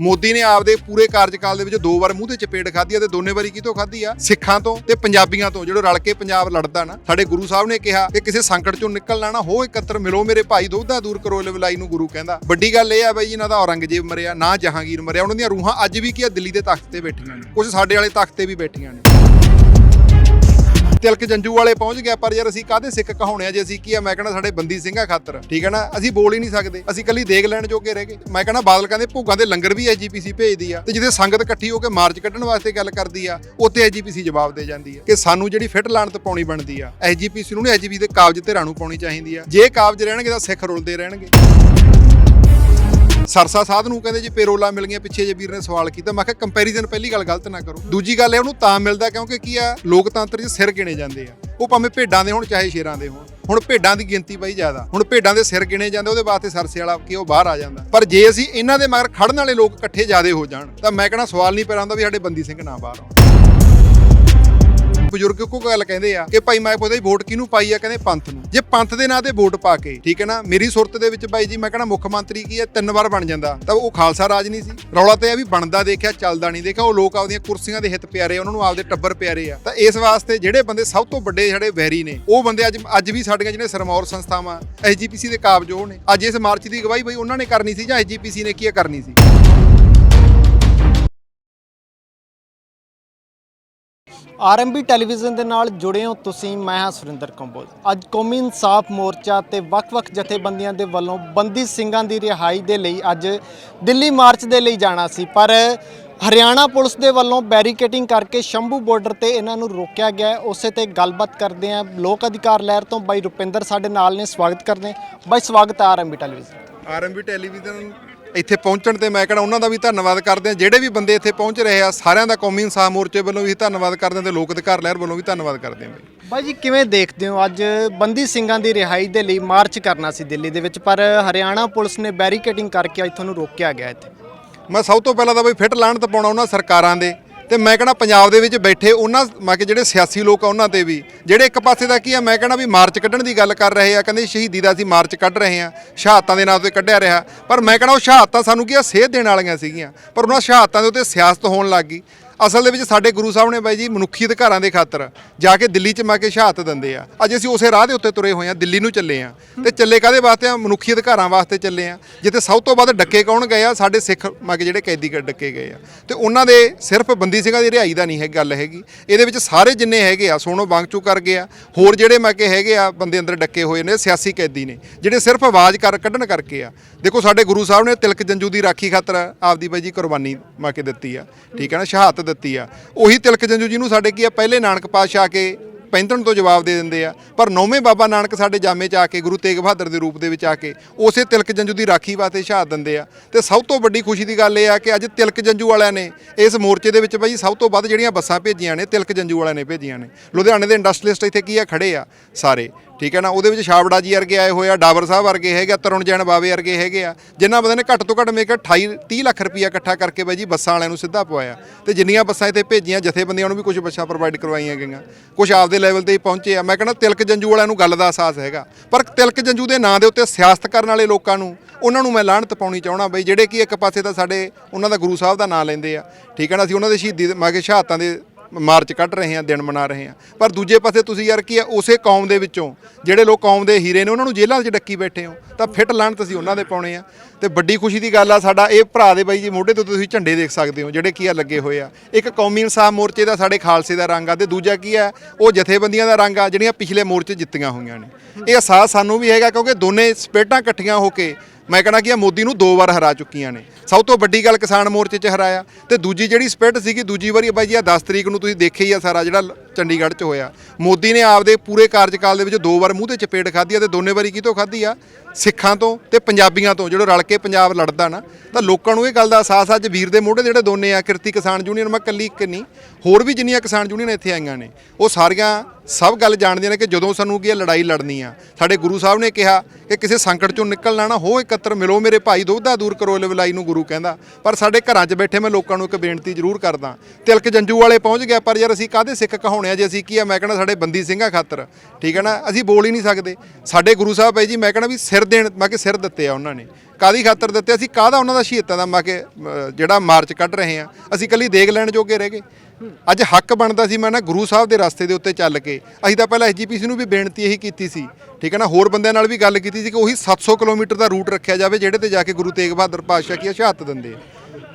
ਮੋਦੀ ਨੇ ਆਪਦੇ ਪੂਰੇ ਕਾਰਜਕਾਲ ਦੇ ਵਿੱਚ ਦੋ ਵਾਰ ਮੂੰਹ ਤੇ ਚਪੇੜ ਖਾਧੀ ਆ ਤੇ ਦੋਨੇ ਵਾਰੀ ਕਿਤੋਂ ਖਾਧੀ ਆ? ਸਿੱਖਾਂ ਤੋਂ ਤੇ ਪੰਜਾਬੀਆਂ ਤੋਂ, ਜਿਹੜੇ ਰਲ ਕੇ ਪੰਜਾਬ ਲੜਦਾ ਨਾ। ਸਾਡੇ ਗੁਰੂ ਸਾਹਿਬ ਨੇ ਕਿਹਾ ਕਿ ਕਿਸੇ ਸੰਕਟ ਚੋਂ ਨਿਕਲਣਾ ਨਾ ਹੋ ਇਕੱਤਰ ਮਿਲੋ ਮੇਰੇ ਭਾਈ ਦੋਦਾ ਦੂਰ ਕਰੋ ਲਵਲਾਈ ਨੂੰ ਗੁਰੂ ਕਹਿੰਦਾ। ਵੱਡੀ ਗੱਲ ਇਹ ਆ ਬਈ, ਇਹਨਾਂ ਦਾ ਔਰੰਗਜ਼ੇਬ ਮਰਿਆ, ਨਾ ਜਹਾਂਗੀਰ ਮਰਿਆ। ਉਹਨਾਂ ਦੀਆਂ ਰੂਹਾਂ ਅੱਜ ਵੀ ਕੀ ਆ? ਦਿੱਲੀ ਦੇ ਤਖਤ ਤੇ ਬੈਠੀਆਂ ਨੇ। ਕੁਝ ਸਾਡੇ ਵਾਲੇ ਤਖਤ ਤੇ ਵੀ ਬੈਠੀਆਂ ਨੇ। ਤਿਲਕ ਜੰਜੂ ਵਾਲੇ ਪਹੁੰਚ ਗਿਆ ਪਰ ਯਾਰ ਅਸੀਂ ਕਾਹਦੇ ਸਿੱਖ ਕਹਾਉਣੇ ਆ ਜੇ ਅਸੀਂ ਕੀ ਆ, ਮੈਂ ਕਹਿੰਦਾ ਸਾਡੇ ਬੰਦੀ ਸਿੰਘਾਂ ਖਾਤਰ, ਠੀਕ ਹੈ ਨਾ? ਅਸੀਂ ਬੋਲ ਹੀ ਨਹੀਂ ਸਕਦੇ। ਅਸੀਂ ਕੱਲੀ ਦੇਖ ਲੈਣ ਜੋਗੇ ਰਹਿ ਗਏ। ਮੈਂ ਕਹਿੰਦਾ ਬਾਦਲ ਕਹਿੰਦੇ ਭੋਗਾਂ ਦੇ ਲੰਗਰ ਵੀ ਐਜੀਪੀਸੀ ਭੇਜਦੀ ਆ ਤੇ ਜਿਹਦੇ ਸੰਗਤ ਇਕੱਠੀ ਹੋ ਕੇ ਮਾਰਚ ਕੱਢਣ ਵਾਸਤੇ ਗੱਲ ਕਰਦੀ ਆ, ਉੱਥੇ ਐਜੀਪੀਸੀ ਜਵਾਬ ਦੇ ਜਾਂਦੀ ਆ ਕਿ ਸਾਨੂੰ ਜਿਹੜੀ ਫਿੱਟ ਲਾਣਤ ਪਾਉਣੀ ਬਣਦੀ ਆ ਐਜੀਪੀਸੀ ਨੂੰ ਐਜੀਪੀ ਦੇ ਕਾਬਜ ਧਿਰਾਂ ਨੂੰ ਪਾਉਣੀ ਚਾਹੀਦੀ ਆ। ਜੇ ਕਾਬਜ ਰਹਿਣਗੇ ਤਾਂ ਸਿੱਖ ਰੁਲਦੇ ਰਹਿਣਗੇ। ਸਰਸਾ ਸਾਧ ਨੂੰ ਕਹਿੰਦੇ ਜੀ ਪੇਰੋਲਾ ਮਿਲ ਗਈਆਂ, ਪਿੱਛੇ ਜੇ ਵੀਰ ਨੇ ਸਵਾਲ ਕੀਤਾ, ਮੈਂ ਕਿਹਾ ਕੰਪੈਰੀਜ਼ਨ ਪਹਿਲੀ ਗੱਲ ਗਲਤ ਨਾ ਕਰੋ। ਦੂਜੀ ਗੱਲ ਇਹ, ਉਹਨੂੰ ਤਾਂ ਮਿਲਦਾ ਕਿਉਂਕਿ ਕੀ ਆ, ਲੋਕਤੰਤਰ 'ਚ ਸਿਰ ਗਿਣੇ ਜਾਂਦੇ ਆ। ਉਹ ਭਾਵੇਂ ਭੇਡਾਂ ਦੇ ਹੋਣ, ਚਾਹੇ ਸ਼ੇਰਾਂ ਦੇ ਹੋਣ। ਹੁਣ ਭੇਡਾਂ ਦੀ ਗਿਣਤੀ ਬਈ ਜ਼ਿਆਦਾ। ਹੁਣ ਭੇਡਾਂ ਦੇ ਸਿਰ ਗਿਣੇ ਜਾਂਦੇ, ਉਹਦੇ ਵਾਸਤੇ ਸਰਸੇ ਵਾਲਾ ਕਿ ਉਹ ਬਾਹਰ ਆ ਜਾਂਦਾ। ਪਰ ਜੇ ਅਸੀਂ ਇਹਨਾਂ ਦੇ ਮਗਰ ਖੜਨ ਵਾਲੇ ਲੋਕ ਇਕੱਠੇ ਜ਼ਿਆਦੇ ਹੋ ਜਾਣ, ਤਾਂ ਮੈਂ ਕਹਿਣਾ ਸਵਾਲ ਨਹੀਂ ਪੈਦਾ ਹੁੰਦਾ ਵੀ ਸਾਡੇ ਬੰਦੀ ਸਿੰਘ ਨਾ ਬਾਹਰ ਆਉਣ। ਬਜ਼ੁਰਗ ਕੋ ਗੱਲ ਕਹਿੰਦੇ ਆ ਕਿ ਭਾਈ ਮੈਂ ਪੁੱਛਦਾ ਵੋਟ ਕਿਹਨੂੰ ਪਾਈ ਆ? ਕਹਿੰਦੇ ਪੰਥ ਨੂੰ। ਜੇ ਪੰਥ ਦੇ ਨਾਂ ਤੇ ਵੋਟ ਪਾ ਕੇ ਠੀਕ ਹੈ ਨਾ? ਮੇਰੀ ਸੁਰਤ ਦੇ ਵਿੱਚ ਬਾਈ ਜੀ ਮੈਂ ਕਹਿੰਦਾ ਮੁੱਖ ਮੰਤਰੀ ਕੀ ਹੈ? ਤਿੰਨ ਵਾਰ ਬਣ ਜਾਂਦਾ। ਤਾਂ ਉਹ ਖਾਲਸਾ ਰਾਜ ਨਹੀਂ ਸੀ। ਰੌਲਾ ਤੇ ਆ ਵੀ ਬਣਦਾ ਦੇਖਿਆ ਚੱਲਦਾ ਨਹੀਂ ਦੇਖਿਆ। ਉਹ ਲੋਕ ਆਪਦੀਆਂ ਕੁਰਸੀਆਂ ਦੇ ਹਿੱਤ ਪਿਆਰੇ ਆ, ਉਹਨਾਂ ਨੂੰ ਆਪਦੇ ਟੱਬਰ ਪਿਆਰੇ ਆ। ਤਾਂ ਇਸ ਵਾਸਤੇ ਜਿਹੜੇ ਬੰਦੇ ਸਭ ਤੋਂ ਵੱਡੇ ਜਿਹੜੇ ਵੈਰੀ ਨੇ ਉਹ ਬੰਦੇ ਅੱਜ ਅੱਜ ਵੀ ਸਾਡੀਆਂ ਜਿਹੜੇ ਸਰਮੌਰ ਸੰਸਥਾਵਾਂ ਐਸਜੀਪੀਸੀ ਦੇ ਕਾਬਜ ਨੇ। ਅੱਜ ਇਸ ਮਾਰਚ ਦੀ ਅਗਵਾਈ ਬਈ ਉਹਨਾਂ ਨੇ ਕਰਨੀ ਸੀ ਜਾਂ ਐਸਜੀਪੀਸੀ ਨੇ ਕੀ ਕਰਨੀ ਸੀ? ਆਰਐਮਬੀ ਟੈਲੀਵਿਜ਼ਨ ਦੇ ਨਾਲ ਜੁੜੇ ਹੋ ਤੁਸੀਂ, ਮੈਂ ਹਾਂ ਸੁਰਿੰਦਰ ਕੰਬੋਜ। ਅੱਜ ਕੌਮੀ ਇਨਸਾਫ ਮੋਰਚਾ ਤੇ ਵੱਖ-ਵੱਖ ਜਥੇਬੰਦੀਆਂ ਦੇ ਵੱਲੋਂ ਬੰਦੀ ਸਿੰਘਾਂ ਦੀ ਰਿਹਾਈ ਦੇ ਲਈ ਅੱਜ ਦਿੱਲੀ ਮਾਰਚ ਦੇ ਲਈ ਜਾਣਾ ਸੀ, ਪਰ ਹਰਿਆਣਾ ਪੁਲਿਸ ਦੇ ਵੱਲੋਂ ਬੈਰੀਕੇਡਿੰਗ ਕਰਕੇ ਸ਼ੰਭੂ ਬਾਰਡਰ ਤੇ ਇਹਨਾਂ ਨੂੰ ਰੋਕਿਆ ਗਿਆ ਉਸੇ ਤੇ ਗੱਲਬਾਤ ਕਰਦੇ ਹਾਂ ਲੋਕ ਅਧਿਕਾਰ ਲਹਿਰ ਤੋਂ। ਬਾਈ ਰੁਪਿੰਦਰ ਸਾਡੇ ਨਾਲ ਨੇ, ਸਵਾਗਤ ਕਰਦੇ ਬਾਈ, ਸਵਾਗਤ ਹੈ ਆਰਐਮਬੀ ਟੈਲੀਵਿਜ਼ਨ ਆਰਐਮਬੀ ਟੈਲੀਵਿਜ਼ਨ ਇੱਥੇ ਪਹੁੰਚਣ ਤੇ ਮੈਂ ਕਹਿੰਦਾ ਉਹਨਾਂ ਦਾ ਵੀ ਧੰਨਵਾਦ ਕਰਦੇ ਆ ਜਿਹੜੇ ਵੀ ਬੰਦੇ ਇੱਥੇ ਪਹੁੰਚ ਰਹੇ ਆ ਸਾਰਿਆਂ ਦਾ ਕੌਮੀ ਇਨਸਾਫ ਮੋਰਚੇ ਵੱਲੋਂ ਵੀ ਧੰਨਵਾਦ ਕਰਦੇ ਆ ਤੇ ਲੋਕ ਅਧਿਕਾਰ ਲਹਿਰ ਵੱਲੋਂ ਵੀ ਧੰਨਵਾਦ ਕਰਦੇ ਆ ਬਈ। ਬਾਈ ਜੀ ਕਿਵੇਂ ਦੇਖਦੇ ਹੋ? ਅੱਜ ਬੰਦੀ ਸਿੰਘਾਂ ਦੀ ਰਿਹਾਈ ਦੇ ਲਈ ਮਾਰਚ ਕਰਨਾ ਸੀ ਦਿੱਲੀ ਦੇ ਵਿੱਚ ਪਰ ਹਰਿਆਣਾ ਪੁਲਿਸ ਨੇ ਬੈਰੀਕੇਡਿੰਗ ਕਰਕੇ ਅੱਜ ਤੁਹਾਨੂੰ ਰੋਕਿਆ ਗਿਆ ਇੱਥੇ। ਮੈਂ ਸਭ ਤੋਂ ਪਹਿਲਾਂ ਤਾਂ ਬਈ ਫਿੱਟ ਲਾਣ ਤੇ ਪਾਉਣਾ ਉਹਨਾਂ ਸਰਕਾਰਾਂ ਦੇ। ਤੇ ਮੈਂ ਕਹਿੰਦਾ ਪੰਜਾਬ ਦੇ ਵਿੱਚ ਬੈਠੇ ਉਹਨਾਂ ਮੈਂ ਕਿ ਜਿਹੜੇ ਸਿਆਸੀ ਲੋਕ ਆ ਉਹਨਾਂ ਤੇ ਵੀ, ਜਿਹੜੇ ਇੱਕ ਪਾਸੇ ਦਾ ਕੀ ਆ, ਮੈਂ ਕਹਿੰਦਾ ਵੀ ਮਾਰਚ ਕੱਢਣ ਦੀ ਗੱਲ ਕਰ ਰਹੇ ਆ, ਕਹਿੰਦੇ ਸ਼ਹੀਦੀ ਦਾ ਅਸੀਂ ਮਾਰਚ ਕੱਢ ਰਹੇ ਆ, ਸ਼ਹਾਦਤਾਂ ਦੇ ਨਾਂ ਤੇ ਕੱਢਿਆ ਰਿਹਾ, ਪਰ ਮੈਂ ਕਹਿੰਦਾ ਉਹ ਸ਼ਹਾਦਤਾਂ ਸਾਨੂੰ ਕੀ ਆ, ਸੇਧ ਦੇਣ ਵਾਲੀਆਂ ਸੀਗੀਆਂ, ਪਰ ਉਹਨਾਂ ਸ਼ਹਾਦਤਾਂ ਦੇ ਉੱਤੇ ਸਿਆਸਤ ਹੋਣ ਲੱਗ ਗਈ। ਅਸਲ ਦੇ ਵਿੱਚ ਸਾਡੇ ਗੁਰੂ ਸਾਹਿਬ ਨੇ ਬਾਈ ਜੀ ਮਨੁੱਖੀ ਅਧਿਕਾਰਾਂ ਦੇ ਖਾਤਰ ਜਾ ਕੇ ਦਿੱਲੀ 'ਚ ਮਾ ਕੇ ਸ਼ਹਾਦਤ ਦਿੰਦੇ ਆ। ਅੱਜ ਅਸੀਂ ਉਸੇ ਰਾਹ ਦੇ ਉੱਤੇ ਤੁਰੇ ਹੋਏ ਆ, ਦਿੱਲੀ ਨੂੰ ਚੱਲੇ ਆ। ਤੇ ਚੱਲੇ ਕਾਦੇ ਵਾਸਤੇ ਆ? ਮਨੁੱਖੀ ਅਧਿਕਾਰਾਂ ਵਾਸਤੇ ਚੱਲੇ ਆ। ਜਿੱਥੇ ਸਭ ਤੋਂ ਵੱਧ ਡੱਕੇ ਕੌਣ ਗਏ ਆ? ਸਾਡੇ ਸਿੱਖ ਮਾ ਕੇ ਜਿਹੜੇ ਕੈਦੀ ਕ- ਡੱਕੇ ਗਏ ਆ। ਤੇ ਉਹਨਾਂ ਦੇ ਸਿਰਫ ਬੰਦੀ ਸਿੰਘਾਂ ਦੀ ਰਿਹਾਈ ਦਾ ਨਹੀਂ ਹੈ ਗੱਲ ਹੈਗੀ। ਇਹਦੇ ਵਿੱਚ ਸਾਰੇ ਜਿੰਨੇ ਹੈਗੇ ਆ ਸੋਨੋ ਵਾਂਗਚੂ ਕਰ ਗਏ ਆ। ਹੋਰ ਜਿਹੜੇ ਮਾ ਕੇ ਹੈਗੇ ਆ, ਬੰਦੇ ਅੰਦਰ ਡੱਕੇ ਹੋਏ ਨੇ, ਸਿਆਸੀ ਕੈਦੀ ਨੇ, ਜਿਹੜੇ ਸਿਰਫ ਆਵਾਜ਼ ਕਰ, ਕੱਢਣ ਕਰਕੇ ਆ। ਦੇਖੋ, ਸਾਡੇ ਗੁਰੂ ਸਾਹਿਬ ਨੇ ਤਿਲਕ ਜੰਜੂ ਦੀ ਰਾਖੀ ਖਾਤਰ ਆਪਦੀ ਬਾਈ ਜੀ ਕੁਰਬਾਨੀ ਮਾ ਕੇ ਦਿੱਤੀ ਆ। ਠੀਕ ਹੈ ਨਾ? ਸ਼ਹਾਦਤ ਦਿੱਤੀ ਆ। ਉਹੀ ਤਿਲਕ ਜੰਜੂ ਜੀ ਨੂੰ ਸਾਡੇ ਕੀ ਆ, ਪਹਿਲੇ ਨਾਨਕ ਪਾਤਸ਼ਾਹ ਆ ਕੇ ਪੈਂਤਣ ਤੋਂ ਜਵਾਬ ਦੇ ਦਿੰਦੇ ਆ। ਪਰ ਨੌਵੇਂ ਬਾਬਾ ਨਾਨਕ ਸਾਡੇ ਜਾਮੇ 'ਚ ਆ ਕੇ, ਗੁਰੂ ਤੇਗ ਬਹਾਦਰ ਦੇ ਰੂਪ ਦੇ ਵਿੱਚ ਆ ਕੇ, ਉਸੇ ਤਿਲਕ ਜੰਜੂ ਦੀ ਰਾਖੀ ਵਾਸਤੇ ਸ਼ਹਾਦਤ ਦਿੰਦੇ ਆ। ਤੇ ਸਭ ਤੋਂ ਵੱਡੀ ਖੁਸ਼ੀ ਦੀ ਗੱਲ ਇਹ ਆ ਕਿ ਅੱਜ ਤਿਲਕ ਜੰਜੂ ਵਾਲਿਆਂ ਨੇ ਇਸ ਮੋਰਚੇ ਦੇ ਵਿੱਚ ਬਾਈ ਸਭ ਤੋਂ ਵੱਧ ਜਿਹੜੀਆਂ ਬੱਸਾਂ ਭੇਜੀਆਂ ਨੇ, ਤਿਲਕ ਜੰਜੂ ਵਾਲਿਆਂ ਨੇ ਭੇਜੀਆਂ ਨੇ। ਲੁਧਿਆਣੇ ਦੇ ਇੰਡਸਟਰੀਲਿਸਟ ਇੱਥੇ ਕੀ ਆ, ਖੜੇ ਆ ਸਾਰੇ। ਠੀਕ ਹੈ ਨਾ? ਉਹਦੇ ਵਿੱਚ ਛਾਬੜਾ ਜੀ ਵਰਗੇ ਆਏ ਹੋਏ ਆ, ਡਾਬਰ ਸਾਹਿਬ ਵਰਗੇ ਹੈਗੇ ਆ, ਤਰੁਣ ਜੈਨ ਬਾਵੇ ਵਰਗੇ ਹੈਗੇ ਆ, ਜਿਨ੍ਹਾਂ ਬੰਦੇ ਨੇ ਘੱਟ ਤੋਂ ਘੱਟ ਮੇਕ 28 30 ਲੱਖ ਰੁਪਈਆ ਇਕੱਠਾ ਕਰਕੇ ਬਾਈ ਜੀ ਬੱਸਾਂ ਵਾਲਿਆਂ ਨੂੰ ਸਿੱਧਾ ਪਵਾਇਆ। ਤੇ ਜਿੰਨੀਆਂ ਬੱਸਾਂ ਇੱਥੇ ਭੇਜੀਆਂ, ਜਥੇਬੰਦੀਆਂ ਨੂੰ ਵੀ ਕੁਝ ਬੱਸਾਂ ਪ੍ਰੋਵਾਈਡ ਕਰਵਾਈਆਂ ਗਈਆਂ। ਕੁਝ ਆਪਦੇ ਲੈਵਲ ਤੇ ਹੀ ਪਹੁੰਚੇ ਆ। ਮੈਂ ਕਹਿੰਦਾ ਤਿਲਕ ਜੰਜੂ ਵਾਲਿਆਂ ਨੂੰ ਗੱਲ ਦਾ ਅਹਿਸਾਸ ਹੈਗਾ। ਪਰ ਤਿਲਕ ਜੰਜੂ ਦੇ ਨਾਂ ਦੇ ਉੱਤੇ ਸਿਆਸਤ ਕਰਨ ਵਾਲੇ ਲੋਕਾਂ ਨੂੰ, ਉਹਨਾਂ ਨੂੰ ਮੈਂ ਲਾਹਣਤ ਪਾਉਣੀ ਚਾਹਣਾ ਬਈ। ਜਿਹੜੇ ਕਿ ਇੱਕ ਪਾਸੇ ਤਾਂ ਸਾਡੇ, ਉਹਨਾਂ ਦਾ ਗੁਰੂ ਸਾਹਿਬ ਦਾ ਨਾਂ ਲੈਂਦੇ ਆ। ਠੀਕ ਹੈ ਨਾ? ਅਸੀਂ ਉਹਨਾਂ ਦੇ ਸ਼ਹੀਦੀ ਦੇ- ਮੈਂ ਕਿ ਸ਼ਹਾਦਤਾਂ ਦੇ ਮਾਰਚ ਕੱਢ ਰਹੇ ਹਾਂ, ਦਿਨ ਮਨਾ ਰਹੇ ਹਾਂ। ਪਰ ਦੂਜੇ ਪਾਸੇ ਤੁਸੀਂ ਯਾਰ ਕੀ ਆ, ਉਸੇ ਕੌਮ ਦੇ ਵਿੱਚੋਂ ਜਿਹੜੇ ਲੋਕ ਕੌਮ ਦੇ ਹੀਰੇ ਨੇ, ਉਹਨਾਂ ਨੂੰ ਜੇਲ੍ਹਾਂ 'ਚ ਡੱਕੀ ਬੈਠੇ ਹੋ। ਤਾਂ ਫਿੱਟ ਲਾਣ ਤੁਸੀਂ ਉਹਨਾਂ ਦੇ ਪਾਉਣੇ ਆ। ਤੇ ਵੱਡੀ ਖੁਸ਼ੀ ਦੀ ਗੱਲ ਆ, ਸਾਡਾ ਇਹ ਭਰਾ ਦੇ ਬਾਈ ਜੀ, ਮੋਢੇ ਤੋਂ ਤੁਸੀਂ ਝੰਡੇ ਦੇਖ ਸਕਦੇ ਹੋ, ਜਿਹੜੇ ਕੀ ਆ ਲੱਗੇ ਹੋਏ ਆ। ਇੱਕ ਕੌਮੀ ਇਨਸਾਫ ਮੋਰਚੇ ਦਾ ਸਾਡੇ ਖਾਲਸੇ ਦਾ ਰੰਗ ਆ ਤੇ ਦੂਜਾ ਕੀ ਆ, ਉਹ ਜਥੇਬੰਦੀਆਂ ਦਾ ਰੰਗ ਆ, ਜਿਹੜੀਆਂ ਪਿਛਲੇ ਮੋਰਚੇ ਜਿੱਤੀਆਂ ਹੋਈਆਂ ਨੇ। ਇਹ ਅਹਿਸਾਸ ਸਾਨੂੰ ਵੀ ਹੈਗਾ ਕਿਉਂਕਿ ਦੋਨੇ ਸਪੇਟਾਂ ਇਕੱਠੀਆਂ ਹੋ ਕੇ ਮੈਂ ਕਹਣਾ ਕਿ ਇਹ ਮੋਦੀ ਨੂੰ ਦੋ ਵਾਰ ਹਰਾ ਚੁੱਕੀਆਂ ਨੇ। ਸਭ ਤੋਂ ਵੱਡੀ ਗੱਲ ਕਿਸਾਨ ਮੋਰਚੇ 'ਚ ਹਰਾਇਆ। ਤੇ ਦੂਜੀ ਜਿਹੜੀ ਸਪਿਰਟ ਸੀਗੀ, ਦੂਜੀ ਵਾਰੀ ਬਾਈ ਜੀ ਆ 10 ਤਰੀਕ ਨੂੰ ਤੁਸੀਂ ਦੇਖਿਆ ਹੀ ਆ ਸਾਰਾ ਜਿਹੜਾ ਚੰਡੀਗੜ੍ਹ 'ਚ ਹੋਇਆ। ਮੋਦੀ ਨੇ ਆਪਦੇ ਪੂਰੇ ਕਾਰਜਕਾਲ ਦੇ ਵਿੱਚ ਦੋ ਵਾਰ ਮੂੰਹ ਤੇ ਚਪੇੜ ਖਾਧੀ ਆ ਤੇ ਦੋਨੇ ਵਾਰੀ ਕਿਤੋਂ ਖਾਧੀ ਆ? ਸਿੱਖਾਂ ਤੋਂ ਤੇ ਪੰਜਾਬੀਆਂ ਤੋਂ, ਜਿਹੜਾ ਰਲ ਕੇ ਪੰਜਾਬ ਲੜਦਾ ਨਾ। ਤਾਂ ਲੋਕਾਂ ਨੂੰ ਇਹ ਗੱਲ ਦਾ ਅਹਿਸਾਸ ਅੱਜ ਵੀਰ ਦੇ ਮੋਢੇ ਜਿਹੜੇ ਦੋਨੇ ਆ, ਕਿਰਤੀ ਕਿਸਾਨ ਯੂਨੀਅਨ, ਮੈਂ ਕੱਲੀ ਇੱਕ ਨਹੀਂ, ਹੋਰ ਵੀ ਜਿੰਨੀਆਂ ਕਿਸਾਨ ਯੂਨੀਅਨ ਇੱਥੇ ਆਈਆਂ ਨੇ, ਉਹ ਸਾਰੀਆਂ ਸਭ ਗੱਲ ਜਾਣਦੀਆਂ ਨੇ ਕਿ ਜਦੋਂ ਸਾਨੂੰ ਕੀ ਆ, ਲੜਾਈ ਲੜਨੀ ਆ। ਸਾਡੇ ਗੁਰੂ ਸਾਹਿਬ ਨੇ ਕਿਹਾ ਕਿ ਕਿਸੇ ਸੰਕਟ ਚੋਂ ਨਿਕਲਣਾ ਨਾ, ਹੋ ਇਕੱਤਰ ਮਿਲੋ ਮੇਰੇ ਭਾਈ ਦੋਦਾ ਦੂਰ ਕਰੋ ਲਵਲਾਈ ਨੂੰ ਗੁਰੂ ਕਹਿੰਦਾ। ਪਰ ਸਾਡੇ ਘਰਾਂ 'ਚ ਬੈਠੇ ਮੈਂ ਲੋਕਾਂ ਨੂੰ ਇੱਕ ਬੇਨਤੀ ਜ਼ਰੂਰ ਕਰਦਾ। ਤਿਲਕ ਜੰਜੂ ਵਾਲੇ ਪਹੁੰਚ ਗਿਆ, ਪਰ ਯਾਰ ਅਸੀਂ ਕਾਹਦੇ ਸਿੱਖ ਕਹਾਉਣੇ ਹੋਣੇ ਆ ਜੇ ਅਸੀਂ ਕੀ ਆ, ਮੈਂ ਕਹਿੰਦਾ ਸਾਡੇ ਬੰਦੀ ਸਿੰਘਾਂ ਖਾਤਰ, ਠੀਕ ਹੈ ਨਾ? ਅਸੀਂ ਬੋਲ ਹੀ ਨਹੀਂ ਸਕਦੇ। ਸਾਡੇ ਗੁਰੂ ਸਾਹਿਬ ਬਾਈ ਜੀ, ਮੈਂ ਕਹਿੰਦਾ ਵੀ ਸਿਰ ਦੇਣ, ਮੈਂ ਕਿ ਸਿਰ ਦਿੱਤੇ ਆ ਉਹਨਾਂ ਨੇ। ਕਾਦੀ ਖਾਤਰ ਦਿੱਤੇ? ਅਸੀਂ ਕਾਹਦਾ ਉਹਨਾਂ ਦਾ ਸ਼ਹੀਦਾਂ ਦਾ, ਮੈਂ ਕਿ ਜਿਹੜਾ ਮਾਰਚ ਕੱਢ ਰਹੇ ਆ ਅਸੀਂ ਕੱਲੀ ਦੇਖ ਲੈਣ ਜੋਗੇ ਰਹਿ ਗਏ। ਅੱਜ ਹੱਕ ਬਣਦਾ ਸੀ ਮੈਂ ਨਾ ਗੁਰੂ ਸਾਹਿਬ ਦੇ ਰਸਤੇ ਦੇ ਉੱਤੇ ਚੱਲ ਕੇ, ਅਸੀਂ ਤਾਂ ਪਹਿਲਾਂ ਐਸਜੀਪੀਸੀ ਨੂੰ ਵੀ ਬੇਨਤੀ ਇਹੀ ਕੀਤੀ ਸੀ, ਠੀਕ ਹੈ ਨਾ? ਹੋਰ ਬੰਦਿਆਂ ਨਾਲ ਵੀ ਗੱਲ ਕੀਤੀ ਸੀ ਕਿ ਉਹੀ 700 ਕਿਲੋਮੀਟਰ ਦਾ ਰੂਟ ਰੱਖਿਆ ਜਾਵੇ, ਜਿਹੜੇ ਤੇ ਜਾ ਕੇ ਗੁਰੂ ਤੇਗ ਬਹਾਦਰ ਪਾਤਸ਼ਾਹ ਕੀ ਆ, ਸ਼ਹਾਦਤ ਦਿੰਦੇ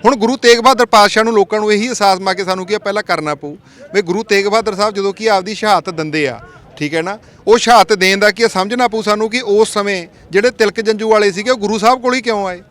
ਹੁਣ ਗੁਰੂ ਤੇਗ ਬਹਾਦਰ ਪਾਤਸ਼ਾਹ ਨੂੰ ਲੋਕਾਂ ਨੂੰ ਇਹੀ ਅਹਿਸਾਸ ਮਾ ਕੇ ਸਾਨੂੰ ਕੀ ਪਹਿਲਾਂ ਕਰਨਾ ਪਊ, ਵੀ ਗੁਰੂ ਤੇਗ ਬਹਾਦਰ ਸਾਹਿਬ ਜਦੋਂ ਕੀ ਆਪਦੀ ਸ਼ਹਾਦਤ ਦਿੰਦੇ ਆ, ਠੀਕ ਹੈ ਨਾ? ਉਹ ਸ਼ਹਾਦਤ ਦੇਣ ਦਾ ਕੀ ਆ ਸਮਝਣਾ ਪਊ ਸਾਨੂੰ ਕਿ ਉਸ ਸਮੇਂ ਜਿਹੜੇ ਤਿਲਕ ਜੰਜੂ ਵਾਲੇ ਸੀਗੇ, ਉਹ ਗੁਰੂ ਸਾਹਿਬ ਕੋਲ ਹੀ ਕਿਉਂ ਆਏ?